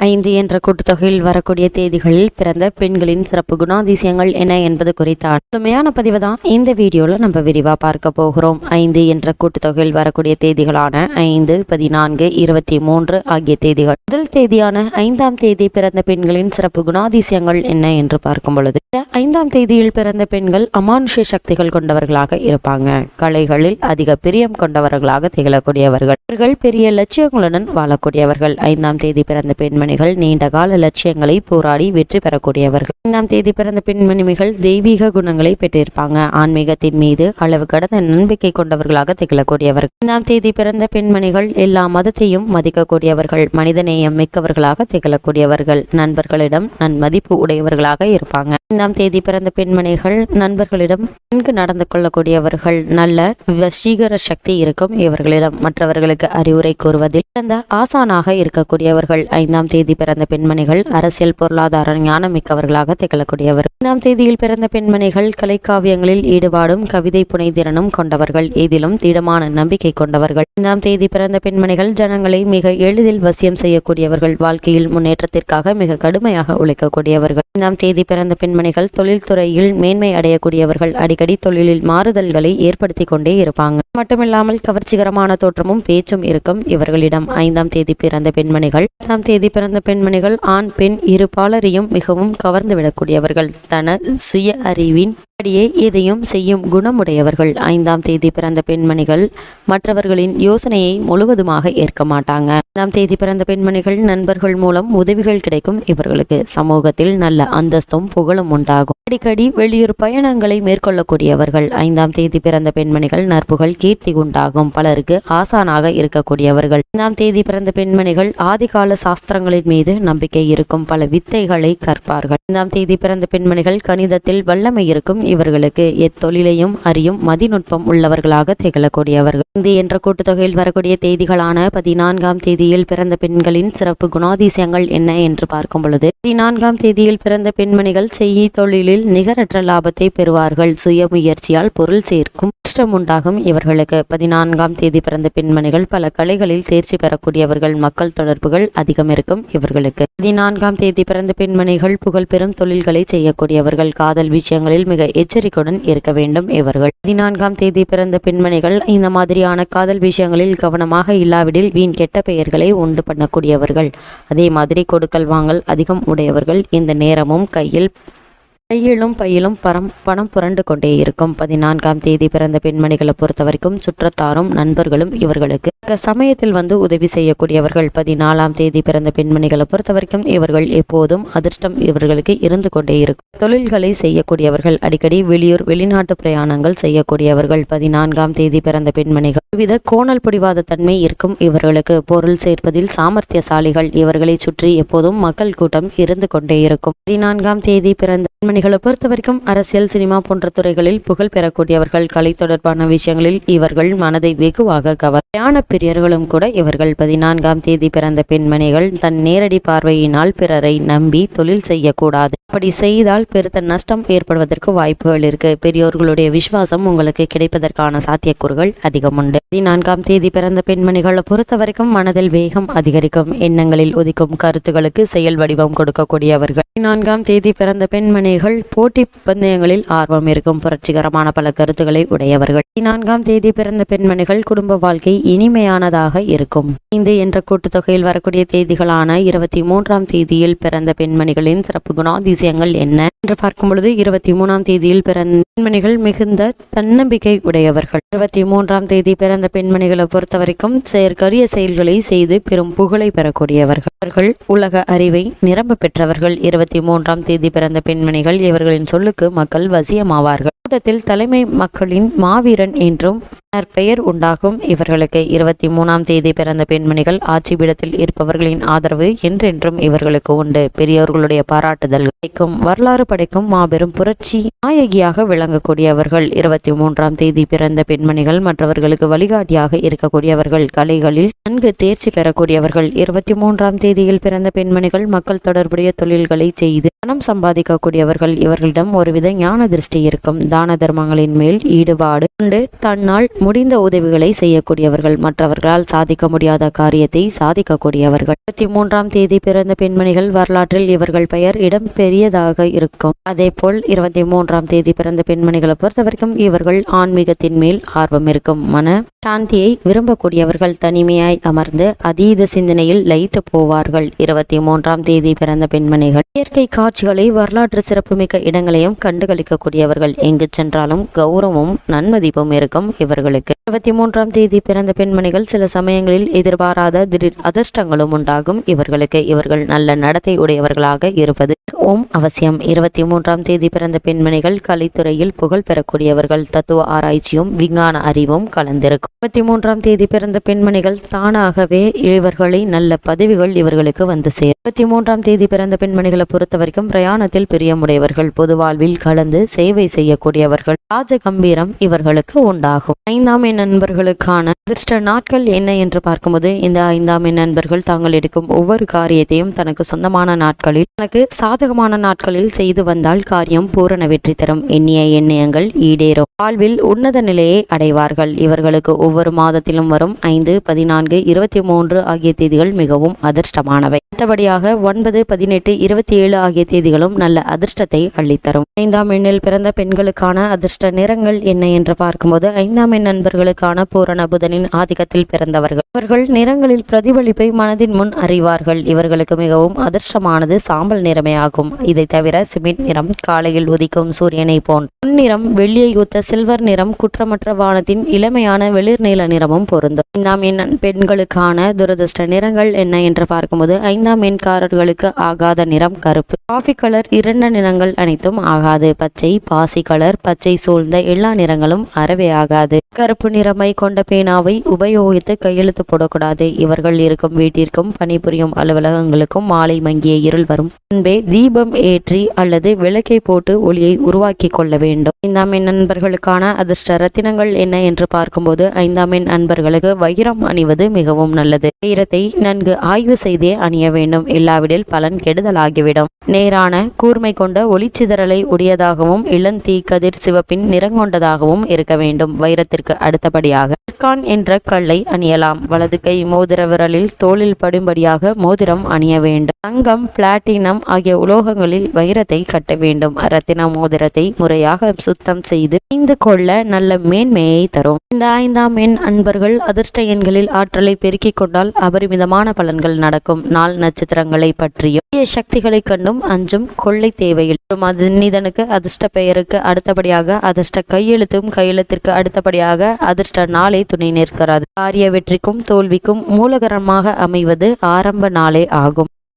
ஐந்து என்ற கூட்டுத்தொகையில் வரக்கூடிய தேதிகளில் பிறந்த பெண்களின் சிறப்பு குணாதிசயங்கள் என்ன என்பது குறித்தான். உண்மையான பதிவு தான் இந்த வீடியோவில் நம்ம விரிவாக பார்க்க போகிறோம். ஐந்து என்ற கூட்டுத்தொகையில் வரக்கூடிய தேதிகளான ஐந்து பதினான்கு இருபத்தி மூன்று ஆகிய தேதிகள். முதல் தேதியான ஐந்தாம் தேதி பிறந்த பெண்களின் சிறப்பு குணாதிசயங்கள் என்ன என்று பார்க்கும் பொழுது ஐந்தாம் தேதியில் பிறந்த பெண்கள் அமானுஷ சக்திகள் கொண்டவர்களாக இருப்பாங்க. கலைகளில் அதிக பிரியம் கொண்டவர்களாக திகழக்கூடியவர்கள். இவர்கள் பெரிய லட்சியங்களுடன் வாழக்கூடியவர்கள். ஐந்தாம் தேதி பிறந்த பெண்மணிகள் நீண்ட கால லட்சியங்களை போராடி வெற்றி பெறக்கூடியவர்கள். ஐந்தாம் தேதி பிறந்த பெண்மணிகள் தெய்வீக குணங்களை பெற்றிருப்பாங்க. ஆன்மீகத்தின் மீது அளவு கடந்த நம்பிக்கை கொண்டவர்களாக திகழக்கூடியவர்கள். ஐந்தாம் தேதி பிறந்த பெண்மணிகள் எல்லா மதத்தையும் மதிக்கக்கூடியவர்கள் மனிதநேயம் மிக்கவர்களாக திகழக்கூடியவர்கள். நண்பர்களிடம் நன்மதிப்பு உடையவர்களாக இருப்பாங்க. ஐந்தாம் தேதி பிறந்த பெண்மணிகள் நண்பர்களிடம் நன்கு நடந்து கொள்ளக்கூடியவர்கள் நல்ல வசீகர சக்தி இருக்கும் இவர்களிடம். மற்றவர்களுக்கு அறிவுரை கூறுவதில் சிறந்த ஆசானாக இருக்கக்கூடியவர்கள் ஐந்தாம் தேதி பிறந்த பெண்மணிகள் அரசியல் பொருளாதார ஞானம் மிக்கவர்களாக திகழக்கூடியவர். ஐந்தாம் தேதியில் பிறந்த பெண்மணிகள் கலைக்காவியங்களில் ஈடுபாடும் கவிதை புனைதிறனும் கொண்டவர்கள் இதிலும் திடமான நம்பிக்கை கொண்டவர்கள். ஐந்தாம் தேதி பிறந்த பெண்மணிகள் ஜனங்களை மிக எளிதில் வசியம் செய்யக்கூடியவர்கள் வாழ்க்கையில் முன்னேற்றத்திற்காக மிக கடுமையாக உழைக்கக்கூடியவர்கள். ஐந்தாம் தேதி பிறந்த பெண் பெண்மணிகள் தொழில்துறையில் மேன்மை அடையக்கூடியவர்கள் அடிக்கடி தொழிலில் மாறுதல்களை ஏற்படுத்தி கொண்டே இருப்பாங்க. மட்டுமில்லாமல் கவர்ச்சிகரமான தோற்றமும் பேச்சும் இருக்கும். இவர்களிடம் ஐந்தாம் தேதி பிறந்த பெண்மணிகள் பத்தாம் தேதி பிறந்த பெண்மணிகள் ஆண் பெண் இரு பாலரையும் மிகவும் கவர்ந்து விடக்கூடியவர்கள் தன சுய அறிவின் அப்படியே எதையும் செய்யும் குணமுடையவர்கள். ஐந்தாம் தேதி பிறந்த பெண்மணிகள் மற்றவர்களின் யோசனையை முழுவதுமாக ஏற்க மாட்டாங்க. ஐந்தாம் தேதி பிறந்த பெண்மணிகள் நண்பர்கள் மூலம் உதவிகள் கிடைக்கும் இவர்களுக்கு. சமூகத்தில் நல்ல அந்தஸ்தும் புகழும் உண்டாகும். அடிக்கடி வெளியூர் பயணங்களை மேற்கொள்ளக்கூடியவர்கள். ஐந்தாம் தேதி பிறந்த பெண்மணிகள் நற்புகள் கீர்த்தி உண்டாகும். பலருக்கு ஆசானாக இருக்கக்கூடியவர்கள். ஐந்தாம் தேதி பிறந்த பெண்மணிகள் ஆதிகால சாஸ்திரங்களின் மீது நம்பிக்கை இருக்கும். பல வித்தைகளை கற்பார்கள். ஐந்தாம் தேதி பிறந்த பெண்மணிகள் கணிதத்தில் வல்லமை இருக்கும். இவர்களுக்கு எத்தொழிலையும் அறியும் மதிநுட்பம் உள்ளவர்களாக திகழக்கூடியவர்கள். இந்து என்ற கூட்டுத்தொகையில் வரக்கூடிய தேதிகளான பதினான்காம் தேதியில் பிறந்த பெண்களின் சிறப்பு குணாதிசயங்கள் என்ன என்று பார்க்கும் பொழுது பதினான்காம் தேதியில் பிறந்த பெண்மணிகள் செய்ய தொழிலில் நிகரற்ற லாபத்தை பெறுவார்கள். சுய முயற்சியால் பொருள் சேர்க்கும் கஷ்டம் உண்டாகும் இவர்களுக்கு. பதினான்காம் தேதி பிறந்த பெண்மணிகள் பல கலைகளில் தேர்ச்சி பெறக்கூடியவர்கள். மக்கள் தொடர்புகள் அதிகம் இருக்கும் இவர்களுக்கு. பதினான்காம் தேதி பிறந்த பெண்மணிகள் புகழ் பெறும் தொழில்களை செய்யக்கூடியவர்கள். காதல் விஷயங்களில் மிக எச்சரிக்கையுடன் இருக்க வேண்டும் இவர்கள். பதினான்காம் தேதி பிறந்த பெண்மணிகள் இந்த மாதிரியான காதல் விஷயங்களில் கவனமாக இல்லாவிடில் வீண் கெட்ட பெயர்களை உண்டு பண்ணக்கூடியவர்கள். அதே மாதிரி கொடுக்கல் வாங்கல் அதிகம் உடையவர்கள். இந்த நேரமும் கையில் கையிலும் பையிலும் பரம் பணம் புரண்டு கொண்டே இருக்கும். பதினான்காம் தேதி பிறந்த பெண்மணிகளை பொறுத்த வரைக்கும் சுற்றத்தாரும் நண்பர்களும் இவர்களுக்கு. சமயத்தில் வந்து உதவி செய்யக்கூடியவர்கள். பதினாலாம் தேதி பிறந்த பெண்மணிகளை பொறுத்த வரைக்கும் இவர்கள் எப்போதும் அதிர்ஷ்டம் இவர்களுக்கு இருந்து கொண்டே இருக்கும். தொழில்களை செய்யக்கூடியவர்கள். அடிக்கடி வெளியூர் வெளிநாட்டு பிரயாணங்கள் செய்யக்கூடியவர்கள். பதினான்காம் தேதி பிறந்த பெண்மணிகள். வித கோணல் பிடிவாத தன்மை இருக்கும் இவர்களுக்கு. பொருள் சேர்ப்பதில் சாமர்த்தியசாலிகள். இவர்களை சுற்றி எப்போதும் மக்கள் கூட்டம் இருந்து கொண்டே இருக்கும். பதினான்காம் தேதி பிறந்த பெண்மணிகளை பொறுத்த வரைக்கும் அரசியல் சினிமா போன்ற துறைகளில் புகழ் பெறக்கூடியவர்கள் கலை தொடர்பான விஷயங்களில் இவர்கள் மனதை வெகுவாக கவர் பிரியர்களும் கூட இவர்கள். பதினான்காம் தேதி பிறந்த பெண்மணிகள் தன் நேரடி பார்வையினால் பிறரை நம்பி தொழில் செய்யக்கூடாது. அப்படி செய்தால் பெருத்த நஷ்டம் ஏற்படுவதற்கு வாய்ப்புகள் இருக்கு. பெரியோர்களுடைய விசுவாசம் உங்களுக்கு கிடைப்பதற்கான சாத்தியக்கூறுகள் அதிகம் உண்டு பதினான்காம் தேதி பிறந்த பெண்மணிகளை பொறுத்த வரைக்கும் மனதில் வேகம் அதிகரிக்கும். எண்ணங்களில் உதிக்கும் கருத்துகளுக்கு செயல் வடிவம் கொடுக்கக்கூடியவர்கள். பதினான்காம் தேதி பிறந்த பெண்மணி பெண்மணிகள் போட்டி பந்தயங்களில் ஆர்வம் இருக்கும் புரட்சிகரமான பல கருத்துக்களை உடையவர்கள். பதினான்காம் தேதி பிறந்த பெண்மணிகள் குடும்ப வாழ்க்கை இனிமையானதாக இருக்கும். ஐந்து என்ற கூட்டுத்தொகையில் வரக்கூடிய தேதிகளான இருபத்தி மூன்றாம் தேதியில் பிறந்த பெண்மணிகளின் சிறப்பு குணாதிசயங்கள் என்ன என்று பார்க்கும் பொழுது இருபத்தி மூணாம் தேதியில் பிறந்த பெண்மணிகள் மிகுந்த தன்னம்பிக்கை உடையவர்கள். இருபத்தி மூன்றாம் தேதி பிறந்த பெண்மணிகளை பொறுத்த வரைக்கும் செயற்கரிய செயல்களை செய்து பெரும் புகழை பெறக்கூடியவர்கள். அவர்கள் உலக அறிவை நிரம்ப பெற்றவர்கள். இருபத்தி மூன்றாம் தேதி பிறந்த பெண்மணிகள் இவர்களின் சொல்லுக்கு மக்கள் வசியமாவார்கள் கூட்டத்தில் தலைமை மக்களின் மாவீரன் என்றும் பெயர் உண்டாகும். இவர்களுக்கு இருபத்தி மூணாம் தேதி பிறந்த பெண்மணிகள் ஆட்சி பீடத்தில் இருப்பவர்களின் ஆதரவு என்றென்றும் இவர்களுக்கு உண்டு. பெரியவர்களுடைய பாராட்டுதல் கிடைக்கும். வரலாறு படைக்கும் மாபெரும் புரட்சி நாயகியாக விளங்கக்கூடியவர்கள். இருபத்தி மூன்றாம் தேதி பிறந்த பெண்மணிகள் மற்றவர்களுக்கு வழிகாட்டியாக இருக்கக்கூடியவர்கள். கலைகளில் நன்கு தேர்ச்சி பெறக்கூடியவர்கள். இருபத்தி மூன்றாம் தேதியில் பிறந்த பெண்மணிகள் மக்கள் தொடர்புடைய தொழில்களை செய்து பணம் சம்பாதிக்கக்கூடியவர்கள். இவர்களிடம் ஒருவித ஞான திருஷ்டி இருக்கும். தான தர்மங்களின் மேல் ஈடுபாடு கொண்டு தன்னால் முடிந்த உதவிகளை செய்யக்கூடியவர்கள் மற்றவர்களால் சாதிக்க முடியாத காரியத்தை சாதிக்கக்கூடியவர்கள். இருபத்தி மூன்றாம் தேதி பிறந்த பெண்மணிகள் வரலாற்றில் இவர்கள் பெயர் இடம் பெரியதாக இருக்கும். அதேபோல் இருபத்தி மூன்றாம் தேதி பிறந்த பெண்மணிகளை பொறுத்தவரைக்கும் இவர்கள் ஆன்மீகத்தின் மேல் ஆர்வம் இருக்கும். மன சாந்தியை விரும்பக்கூடியவர்கள் தனிமையாய் அமர்ந்து அதீத சிந்தனையில் லயித்து போவார்கள். இருபத்தி மூன்றாம் தேதி பிறந்த பெண்மணிகள். இயற்கை காட்சிகளை வரலாற்று சிறப்புமிக்க இடங்களையும் கண்டுகளிக்கக்கூடியவர்கள். எங்கு சென்றாலும் கௌரவமும் நன்மதிப்பும் இருக்கும் இவர்களுக்கு. இருபத்தி மூன்றாம் தேதி பிறந்த பெண்மணிகள் சில சமயங்களில் எதிர்பாராத திடீர் அதிர்ஷ்டங்களும் உண்டாகும் இவர்களுக்கு. இவர்கள் நல்ல நடத்தை உடையவர்களாக இருப்பது ஓம் அவசியம். இருபத்தி மூன்றாம் தேதி பிறந்த பெண்மணிகள் கலைத்துறையில் புகழ் பெறக்கூடியவர்கள். தத்துவ ஆராய்ச்சியும் விஞ்ஞான அறிவும் கலந்திருக்கும். முப்பத்தி மூன்றாம் தேதி பிறந்த பெண்மணிகள் தானாகவே இவர்களை நல்ல பதவிகள் இவர்களுக்கு வந்து சேரும். இருபத்தி மூன்றாம் தேதி பிறந்த பெண்மணிகளை பொறுத்த வரைக்கும் பிரயாணத்தில் பிரியமுடையவர்கள் பொது வாழ்வில் கலந்து சேவை செய்யக்கூடியவர்கள் ராஜ கம்பீரம் இவர்களுக்கு உண்டாகும். ஐந்தாம் எண் நண்பர்களுக்கான அதிர்ஷ்ட நாட்கள் என்ன என்று பார்க்கும்போது இந்த ஐந்தாம் எண் நண்பர்கள் தாங்கள் எடுக்கும் ஒவ்வொரு காரியத்தையும் தனக்கு சொந்தமான நாட்களில் தனக்கு சாதகமான நாட்களில் செய்து வந்தால் காரியம் பூரண வெற்றி தரும். எண்ணிய எண்ணியங்கள் ஈடேறும். வாழ்வில் உன்னத நிலையை அடைவார்கள். இவர்களுக்கு ஒவ்வொரு மாதத்திலும் வரும் ஐந்து பதினான்கு இருபத்தி மூன்று ஆகிய தேதிகள் மிகவும் அதிர்ஷ்டமானவை. அடுத்தபடியாக ஒன்பது பதினெட்டு இருபத்தி ஏழு ஆகிய தேதிகளும் நல்ல அதிர்ஷ்டத்தை அள்ளித்தரும். ஐந்தாம் எண்ணில் பிறந்த பெண்களுக்கான அதிர்ஷ்ட நிறங்கள் என்ன என்று பார்க்கும்போது ஐந்தாம் எண் நண்பர்களுக்கான பூரண புதனின் ஆதிக்கத்தில் பிறந்தவர்கள். இவர்கள் நிறங்களில் பிரதிபலிப்பை மனதின் முன் அறிவார்கள். இவர்களுக்கு மிகவும் அதிர்ஷ்டமானது சாம்பல் நிறமே ஆகும். இதை தவிர சிமெண்ட் நிறம் காலையில் உதிக்கும் சூரியனை போன்ற பொன்னிறம் வெள்ளியை ஒத்த சில்வர் நிறம் குற்றமற்ற வானத்தின் இளமையான வெளிர் நீல நிறமும் பொருந்தும். ஐந்தாம் எண் பெண்களுக்கான துரதிர்ஷ்ட நிறங்கள் என்ன என்று பார்க்கும்போது ஐந்து ஐந்தாம் எண்காரர்களுக்கு ஆகாத நிறம் கருப்பு. காஃபி கலர் இரண்டு நிறங்கள் அனைத்தும் ஆகாது. பச்சை பாசி கலர் பச்சை சூழ்ந்த எல்லா நிறங்களும் அறவே ஆகாது. கருப்பு நிறமை கொண்ட பேனாவை உபயோகித்து கையெழுத்து போடக்கூடாது. இவர்கள் இருக்கும் வீட்டிற்கும் பணிபுரியும் அலுவலகங்களுக்கும் மாலை மங்கிய இருள் வரும். முன்பே தீபம் ஏற்றி அல்லது விளக்கை போட்டு ஒளியை உருவாக்கி கொள்ள வேண்டும். ஐந்தாம் எண் நண்பர்களுக்கான அதிர்ஷ்ட ரத்தினங்கள் என்ன என்று பார்க்கும்போது ஐந்தாம் எண் நண்பர்களுக்கு வைரம் அணிவது மிகவும் நல்லது. வைரத்தை நன்கு ஆய்வு செய்தே அணிய வேண்டும். இல்லாவிடில் பலன் கெடுதலாகிவிடும். நேரான கூர்மை கொண்ட ஒளிச்சிதறலை உடையதாகவும் இளந்தீ கதிர் சிவப்பின் நிறங்கொண்டதாகவும் இருக்க வேண்டும். வைரத்திற்கு அடுத்தபடியாக கான் என்ற கல்லை அணியலாம். வலது கை மோதிர விரலில் தோளில் படும்படியாக மோதிரம் அணிய வேண்டும். தங்கம் பிளாட்டினம் ஆகிய உலோகங்களில் வைரத்தை கட்ட வேண்டும். ரத்தின மோதிரத்தை முறையாக சுத்தம் செய்து அணிந்து கொள்ள நல்ல மேன்மையை தரும். இந்த ஐந்தாம் எண் அன்பர்கள் அதிர்ஷ்ட எண்களில் ஆற்றலை பெருக்கிக் கொண்டால் அபரிமிதமான பலன்கள் நடக்கும். நாள் நட்சத்திரங்களை பற்றியும் சக்திகளை கண்டும் அஞ்சும் கொள்ளை தேவையில். மனிதனுக்கு அதிர்ஷ்ட பெயருக்கு அடுத்தபடியாக அதிர்ஷ்ட கையெழுத்தும் கையெழுத்திற்கு அடுத்தபடியாக அதிர்ஷ்ட நாளே துணை நிற்கிறது. காரிய வெற்றிக்கும் தோல்விக்கும் மூலகரமாக அமைவது ஆரம்ப நாளே ஆகும்.